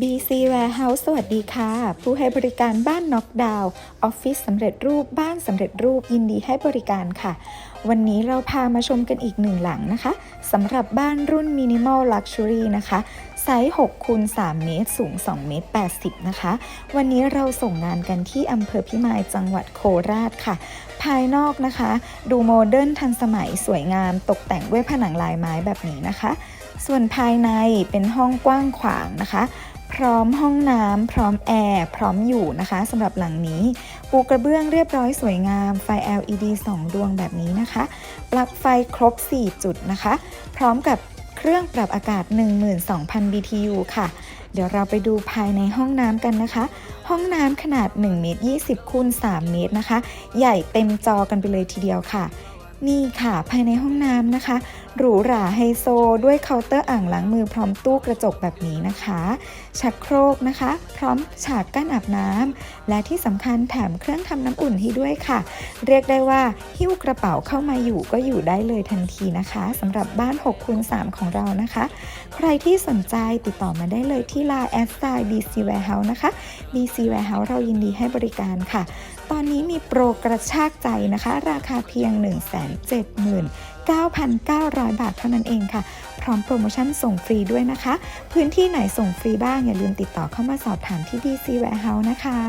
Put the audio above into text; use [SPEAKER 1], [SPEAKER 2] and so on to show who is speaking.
[SPEAKER 1] BC Warehouse สวัสดีค่ะ ผู้ให้บริการบ้านน็อกดาวน์ออฟฟิศสำเร็จรูปบ้านสำเร็จรูปยินดีให้บริการค่ะ วันนี้เราพามาชมกันอีกหนึ่งหลังนะคะสำหรับบ้านรุ่นมินิมอลลักชัวรี่นะคะ ไซส์6คูณ3เมตร สูง2เมตร80 นะคะ วันนี้เราส่งงานกันที่อำเภอพิมายจังหวัดโคราชค่ะ ภายนอกนะคะ ดูโมเดิร์นทันสมัยสวยงามตกแต่งด้วยผนังลายไม้แบบนี้นะคะ ส่วนภายในเป็นห้องกว้างขวางนะคะ พร้อมห้องน้ำพร้อมแอร์พร้อมอยู่นะคะสำหรับหลังนี้ปูกระเบื้องเรียบร้อยสวยงามไฟ LED 2 ดวงแบบนี้นะคะ ปลั๊กไฟครบ 4 จุดนะคะ พร้อมกับ เครื่องปรับอากาศ 12,000 BTU ค่ะ เดี๋ยวเราไปดูภายในห้องน้ำกันนะคะ ห้องน้ำขนาด1เมตร20คูณ3เมตรนะคะ ใหญ่เต็มจอกันไปเลยทีเดียวค่ะ นี่ค่ะภายในห้องน้ำนะคะ หรูหราไฮโซ ด้วยเคาน์เตอร์อ่างล้างมือพร้อมตู้กระจกแบบนี้นะคะ ชักโครกนะคะ พร้อมฉากกั้นอาบน้ำและที่สำคัญแถมเครื่องทำน้ำอุ่นให้ด้วยค่ะ เรียกได้ว่าหิ้วกระเป๋าเข้ามาอยู่ก็อยู่ได้เลยทันทีนะคะสำหรับบ้าน6คูณ3ของเรานะคะ ใครที่สนใจติดต่อมาได้เลยที่ Line แอดไซ BC Warehouse นะคะ BC Warehouse เรายินดีให้บริการค่ะ ตอนนี้มีโปรกระชากใจนะคะ ราคาเพียง 179,900 บาทเท่านั้นเองค่ะ พร้อมโปรโมชั่นส่งฟรีด้วยนะคะ พื้นที่ไหนส่งฟรีบ้าง อย่าลืมติดต่อเข้ามาสอบถามที่ DC Warehouse นะคะ